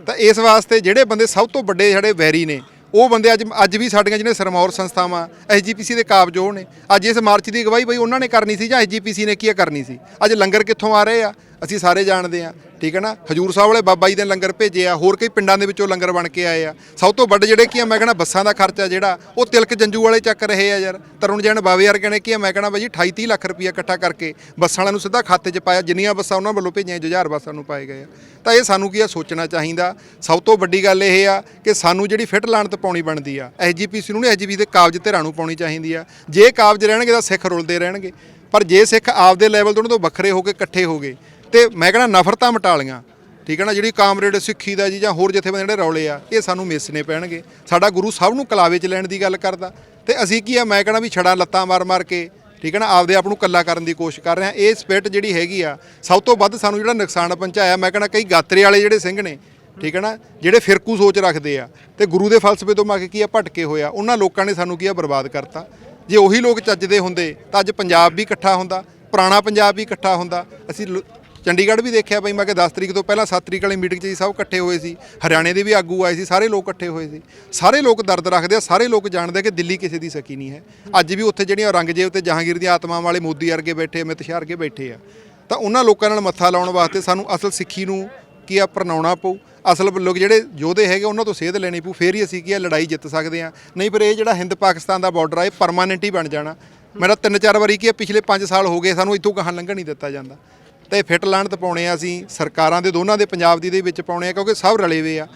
ਤਾਂ ਇਸ ਵਾਸਤੇ ਜਿਹੜੇ ਬੰਦੇ ਸਭ ਤੋਂ ਵੱਡੇ ਜਿਹੜੇ ਵੈਰੀ ਨੇ, ਉਹ ਬੰਦੇ ਅੱਜ ਅੱਜ ਵੀ ਸਾਡੀਆਂ ਜਿਹੜੇ ਸਰਮੌਰ ਸੰਸਥਾਵਾਂ ਐਸਜੀਪੀਸੀ ਦੇ ਕਾਬਜੋ ਨੇ। ਅੱਜ ਇਸ ਮਾਰਚ ਦੀ ਅਗਵਾਈ ਬਈ ਉਹਨਾਂ ਨੇ ਕਰਨੀ ਸੀ ਜਾਂ ਐਸਜੀਪੀਸੀ ਨੇ ਕੀ ਕਰਨੀ ਸੀ? ਅੱਜ ਲੰਗਰ ਕਿੱਥੋਂ ਆ ਰਹੇ ਆ? ਅਸੀਂ ਸਾਰੇ ਜਾਣਦੇ ਆ। ਠੀਕ ਹੈ ਨਾ? ਹਜੂਰ ਸਾਹਿਬ ਵਾਲੇ ਬਾਬਾ ਜੀ ਦੇ ਲੰਗਰ ਭੇਜੇ ਆ, ਹੋਰ ਕਈ ਪਿੰਡਾਂ ਦੇ ਵਿੱਚੋਂ ਲੰਗਰ ਬਣ ਕੇ ਆਏ ਆ। ਸਭ ਤੋਂ ਵੱਡ ਜਿਹੜੇ ਕੀ ਆ, ਮੈਂ ਕਹਿੰਦਾ ਬੱਸਾਂ ਦਾ ਖਰਚਾ ਜਿਹੜਾ, ਉਹ ਤਿਲਕ ਜੰਜੂ ਵਾਲੇ ਚੱਕ ਰਹੇ ਆ ਯਾਰ। ਤਰੁਣ ਜੈਨ ਬਾਵੇ ਯਾਰ ਨੇ ਕੀ ਆ, ਮੈਂ ਕਹਿੰਦਾ ਬਾਈ ਜੀ 28 30 ਲੱਖ ਰੁਪਇਆ ਇਕੱਠਾ ਕਰਕੇ ਬੱਸਾਂ ਵਾਲਿਆਂ ਨੂੰ ਸਿੱਧਾ ਖਾਤੇ 'ਚ ਪਾਇਆ, ਜਿੰਨੀਆਂ ਬੱਸਾਂ ਉਹਨਾਂ ਵੱਲੋਂ ਭੇਜੀਆਂ ਜੁਝਾਰ ਬੱਸਾਂ ਨੂੰ ਪਾਏ ਗਏ ਆ। ਤਾਂ ਇਹ ਸਾਨੂੰ ਕੀ ਆ, ਸੋਚਣਾ ਚਾਹੀਦਾ। ਸਭ ਤੋਂ ਵੱਡੀ ਗੱਲ ਇਹ ਆ ਕਿ ਸਾਨੂੰ ਜਿਹੜੀ ਫਿੱਟ ਲਾਣਤ ਪਾਉਣੀ ਬਣਦੀ ਆ, ਐਸਜੀਪੀਸੀ ਨੂੰ ਨਹੀਂ ਐਸਜੀਪੀ ਦੇ ਕਾਬਜ ਧਿਰਾਂ ਨੂੰ ਪਾਉਣੀ ਚਾਹੀਦੀ ਆ। ਜੇ ਕਾਬਜ ਰਹਿਣਗੇ ਤਾਂ ਸਿੱਖ ਰੁਲਦੇ ਰਹਿਣਗੇ। ਪਰ ਜੇ ਸਿੱਖ ਆਪਦੇ ਲੈਵਲ ਤੋਂ ਉਹਨਾਂ ਤੋਂ ਵੱਖਰੇ ਹੋ ਕੇ, ਇਕੱਠੇ ਹੋ ਗਏ ਤੇ ਮੈਂ ਕਹਿੰਦਾ ਨਫ਼ਰਤਾਂ ਮਟਾ ਲੀਆਂ ਠੀਕ ਹੈ ਨਾ, ਜਿਹੜੀ ਕਾਮਰੇਡ ਸਿੱਖੀ ਦਾ ਜੀ ਜਾਂ ਹੋਰ ਜਥੇਬੰਦੀਆਂ ਜਿਹੜੇ ਰੌਲੇ ਆ, ਇਹ ਸਾਨੂੰ ਮਿਸਨੇ ਪੈਣਗੇ। ਸਾਡਾ ਗੁਰੂ ਸਭ ਨੂੰ ਕਲਾਵੇ 'ਚ ਲੈਣ ਦੀ ਗੱਲ ਕਰਦਾ। ਤੇ ਅਸੀਂ ਕੀ ਆ, ਮੈਂ ਕਹਿੰਦਾ ਵੀ ਛੜਾ ਲੱਤਾਂ ਮਾਰ ਮਾਰ ਕੇ, ਠੀਕ ਹੈ ਨਾ, ਆਪਦੇ ਆਪ ਨੂੰ ਕੱਲਾ ਕਰਨ ਦੀ ਕੋਸ਼ਿਸ਼ ਕਰ ਰਹੇ। ਆ ਇਹ ਸਪਿਰਟ ਜਿਹੜੀ ਹੈਗੀ ਆ, ਸਭ ਤੋਂ ਵੱਧ ਸਾਨੂੰ ਜਿਹੜਾ ਨੁਕਸਾਨ ਪਹੁੰਚਾਇਆ, ਮੈਂ ਕਹਿੰਦਾ ਕਈ ਗਾਤਰੇ ਵਾਲੇ ਜਿਹੜੇ ਸਿੰਘ ਨੇ, ਠੀਕ ਹੈ ਨਾ, ਜਿਹੜੇ ਫਿਰਕੂ ਸੋਚ ਰੱਖਦੇ ਆ। ਤੇ ਗੁਰੂ ਦੇ ਫਲਸਫੇ ਤੋਂ ਮਾ ਕੇ ਕੀ ਆ, ਭਟਕੇ ਹੋਇਆ ਉਹਨਾਂ ਲੋਕਾਂ ਨੇ ਸਾਨੂੰ ਕੀ ਆ, ਬਰਬਾਦ ਕਰਤਾ। ਜੇ ਉਹੀ ਲੋਕ ਚੱਜਦੇ ਹੁੰਦੇ, ਤਾਂ ਅੱਜ ਪੰਜਾਬ ਵੀ ਇਕੱਠਾ ਹੁੰਦਾ, ਪੁਰਾਣਾ ਪੰਜਾਬ ਵੀ ਇਕੱਠਾ ਹੁੰਦਾ। ਅਸੀਂ ਲੁ- ਚੰਡੀਗੜ੍ਹ ਵੀ ਦੇਖਿਆ ਬਈ, ਮੈਂ ਕਿ 10 ਤਰੀਕ ਤੋਂ ਪਹਿਲਾਂ 7 ਤਰੀਕ ਵਾਲੀ ਮੀਟਿੰਗ 'ਚ ਹੀ ਸਭ ਇਕੱਠੇ ਹੋਏ ਸੀ। ਹਰਿਆਣੇ ਦੇ ਵੀ ਆਗੂ ਆਏ ਸੀ, ਸਾਰੇ ਲੋਕ ਇਕੱਠੇ ਹੋਏ ਸੀ। ਸਾਰੇ ਲੋਕ ਦਰਦ ਰੱਖਦੇ ਆ, ਸਾਰੇ ਲੋਕ ਜਾਣਦੇ ਆ ਕਿ ਦਿੱਲੀ ਕਿਸੇ ਦੀ ਸਕੀ ਨਹੀਂ ਹੈ। ਅੱਜ ਵੀ ਉੱਥੇ ਜਿਹੜੀਆਂ ਔਰੰਗਜ਼ੇਬ ਤੇ ਜਹਾਂਗੀਰ ਦੀਆਂ ਆਤਮਾਵਾਂ ਵਾਲੇ ਮੋਦੀ ਵਰਗੇ ਬੈਠੇ, ਅਮਿਤ ਸ਼ਾਹ ਵਰਗੇ ਬੈਠੇ ਆ, ਤਾਂ ਉਹਨਾਂ ਲੋਕਾਂ ਨਾਲ ਮੱਥਾ ਲਾਉਣ ਵਾਸਤੇ ਸਾਨੂੰ ਅਸਲ ਸਿੱਖੀ ਨੂੰ ਕੀ ਆ, ਪ੍ਰਣਾਉਣਾ ਪਊ। ਅਸਲ ਲੋਕ ਜਿਹੜੇ ਯੋਧੇ ਹੈਗੇ, ਉਹਨਾਂ ਤੋਂ ਸੇਧ ਲੈਣੀ ਪਊ। ਫੇਰ ਹੀ ਅਸੀਂ ਕੀ ਆ, ਲੜਾਈ ਜਿੱਤ ਸਕਦੇ ਆ ਨਹੀਂ ਫਿਰ ਇਹ ਜਿਹੜਾ ਹਿੰਦ ਪਾਕਿਸਤਾਨ ਦਾ ਬਾਰਡਰ ਆ, ਇਹ ਪਰਮਾਨੈਂਟ ਹੀ ਬਣ ਜਾਣਾ। ਮੇਰਾ ਤਿੰਨ ਚਾਰ ਵਾਰੀ ਕੀ ਆ, ਪਿਛਲੇ 5 ਸਾਲ ਹੋ ਗਏ ਸਾਨੂੰ ਇੱਥੋਂ ਗਾਹਾਂ ਲੰਘਣ ਨਹੀਂ ਦਿੱਤਾ ਜਾਂਦਾ। ਤੇ ਫਿੱਟ ਲਾਣ ਤੇ ਪਾਉਣੇ ਆ ਅਸੀਂ ਸਰਕਾਰਾਂ ਦੇ ਦੋਨਾਂ ਦੇ ਪੰਜਾਬ ਦੀ ਦੇ ਵਿੱਚ ਪਾਉਣੇ ਆ ਕਿਉਂਕਿ ਸਭ ਰਲੇ ਵੇ ਆ।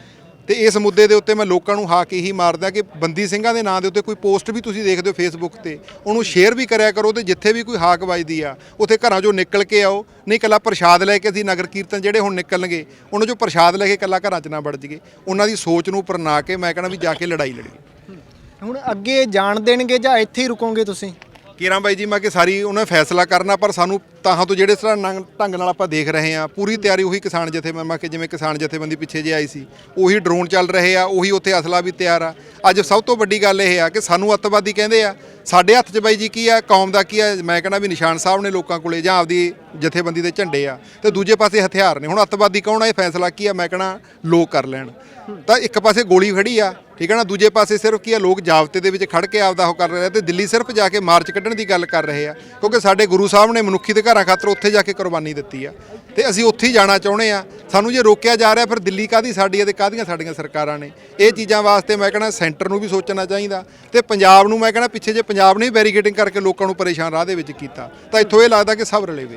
ਤੇ ਇਸ ਮੁੱਦੇ ਦੇ ਉੱਤੇ ਮੈਂ ਲੋਕਾਂ ਨੂੰ ਹਾਕ ਇਹੀ ਮਾਰਦਾ ਕਿ ਬੰਦੀ ਸਿੰਘਾਂ ਦੇ ਨਾਂ ਦੇ ਉੱਤੇ ਕੋਈ ਪੋਸਟ ਵੀ ਤੁਸੀਂ ਦੇਖਦੇ ਹੋ ਫੇਸਬੁੱਕ ਤੇ ਉਹਨੂੰ ਸ਼ੇਅਰ ਵੀ ਕਰਿਆ ਕਰੋ ਤੇ ਜਿੱਥੇ ਵੀ ਕੋਈ ਹਾਕ ਵੱਜਦੀ ਆ ਉੱਥੇ ਘਰਾਂ 'ਚੋਂ ਨਿਕਲ ਕੇ ਆਓ ਨਹੀਂ ਇਕੱਲਾ ਪ੍ਰਸ਼ਾਦ ਲੈ ਕੇ ਅਸੀਂ ਨਗਰ ਕੀਰਤਨ ਜਿਹੜੇ ਹੁਣ ਨਿਕਲਣਗੇ ਉਹਨਾਂ 'ਚੋਂ ਪ੍ਰਸ਼ਾਦ ਲੈ ਕੇ ਇਕੱਲਾ ਘਰਾਂ 'ਚ ਨਾ ਵੜ ਜੀਏ ਉਹਨਾਂ ਦੀ ਸੋਚ ਨੂੰ ਪਰਨਾ ਕੇ ਮੈਂ ਕਹਿੰਦਾ ਵੀ ਜਾ ਕੇ ਲੜਾਈ ਲੜੀਏ ਹੁਣ ਅੱਗੇ ਜਾਣ ਦੇਣਗੇ ਜਾਂ ਇੱਥੇ ਹੀ ਰੁਕੋਗੇ ਤੁਸੀਂ? ਕੀਰਾਂ ਬਾਈ ਜੀ ਮੈਂ ਕਿ ਸਾਰੀ ਉਹਨਾਂ ਫੈਸਲਾ ਕਰਨਾ ਪਰ ਸਾਨੂੰ ਤਾਹਾਂ ਤੋਂ ਜਿਹੜੇ ਤਰ੍ਹਾਂ ਨੰਗ- ਢੰਗ ਨਾਲ ਆਪਾਂ ਦੇਖ ਰਹੇ ਹਾਂ, ਪੂਰੀ ਤਿਆਰੀ ਉਹੀ ਕਿਸਾਨ ਜਥੇ ਮੈਂ ਕਿ ਜਿਵੇਂ ਕਿਸਾਨ ਜਥੇਬੰਦੀ ਪਿੱਛੇ ਜੇ ਆਈ ਸੀ, ਉਹੀ ਡਰੋਨ ਚੱਲ ਰਹੇ ਆ, ਉਹੀ ਉੱਥੇ ਅਸਲਾ ਵੀ ਤਿਆਰ ਆ। ਅੱਜ ਸਭ ਤੋਂ ਵੱਡੀ ਗੱਲ ਇਹ ਆ ਕਿ ਸਾਨੂੰ ਅੱਤਵਾਦੀ ਕਹਿੰਦੇ ਆ, ਸਾਡੇ ਹੱਥ 'ਚ ਬਾਈ ਜੀ ਕੀ ਆ, ਕੌਮ ਦਾ ਕੀ ਆ, ਮੈਂ ਕਹਿੰਦਾ ਵੀ ਨਿਸ਼ਾਨ ਸਾਹਿਬ ਨੇ ਲੋਕਾਂ ਕੋਲੇ ਜਾਂ ਆਪਦੀ ਜਥੇਬੰਦੀ ਦੇ ਝੰਡੇ ਆ, ਤੇ ਦੂਜੇ ਪਾਸੇ ਹਥਿਆਰ ਨੇ। ਹੁਣ ਅੱਤਵਾਦੀ ਕੌਣ ਆ, ਇਹ ਫੈਸਲਾ ਕੀ ਆ, ਮੈਂ ਕਹਿੰਦਾ ਲੋਕ ਕਰ ਲੈਣ। ਤਾਂ ਇੱਕ ਪਾਸੇ ਗੋਲੀ ਖੜੀ ਆ, ਠੀਕ ਹੈ ਨਾ, ਦੂਜੇ ਪਾਸੇ ਸਿਰਫ ਕੀ ਆ, ਲੋਕ ਜਾਬਤੇ ਦੇ ਵਿੱਚ ਖੜ ਕੇ ਆਪਦਾ ਉਹ ਕਰ ਰਹੇ ਆ, ਤੇ ਦਿੱਲੀ ਸਿਰਫ ਜਾ ਕੇ ਮਾਰਚ ਕੱਢਣ ਦੀ ਗੱਲ ਕਰ ਰਹੇ ਆ, ਕਿਉਂਕਿ ਸਾਡੇ ਗੁਰੂ ਸਾਹਿਬ ਨੇ ਮਨੁੱਖੀ ਅਧਿਕਾਰ ਘਰਾਂ ਖਾਤਰ ਉੱਥੇ ਜਾ ਕੇ ਕੁਰਬਾਨੀ ਦਿੱਤੀ ਆ। ਤੇ ਅਸੀਂ ਉੱਥੇ ਹੀ ਜਾਣਾ ਚਾਹੁੰਦੇ ਆ। ਸਾਨੂੰ ਜੇ ਰੋਕਿਆ ਜਾ ਰਿਹਾ, ਫਿਰ ਦਿੱਲੀ ਕਾਦੀ ਸਾਡੀ ਹੈ ਤੇ ਕਾਦੀਆਂ ਸਾਡੀਆਂ ਸਰਕਾਰਾਂ ਨੇ? ਇਹ ਚੀਜ਼ਾਂ ਵਾਸਤੇ ਮੈਂ ਕਹਿੰਦਾ ਸੈਂਟਰ ਨੂੰ ਵੀ ਸੋਚਣਾ ਚਾਹੀਦਾ। ਤੇ ਪੰਜਾਬ ਨੂੰ ਮੈਂ ਕਹਿੰਦਾ ਪਿੱਛੇ ਜੇ ਪੰਜਾਬ ਨੇ ਬੈਰੀਕੇਡਿੰਗ ਕਰਕੇ ਲੋਕਾਂ ਨੂੰ ਪਰੇਸ਼ਾਨ ਰਾਹ ਦੇ ਵਿੱਚ ਕੀਤਾ, ਤਾਂ ਇੱਥੋਂ ਇਹ ਲੱਗਦਾ ਕਿ ਸਭ ਰਲੇ ਵੇ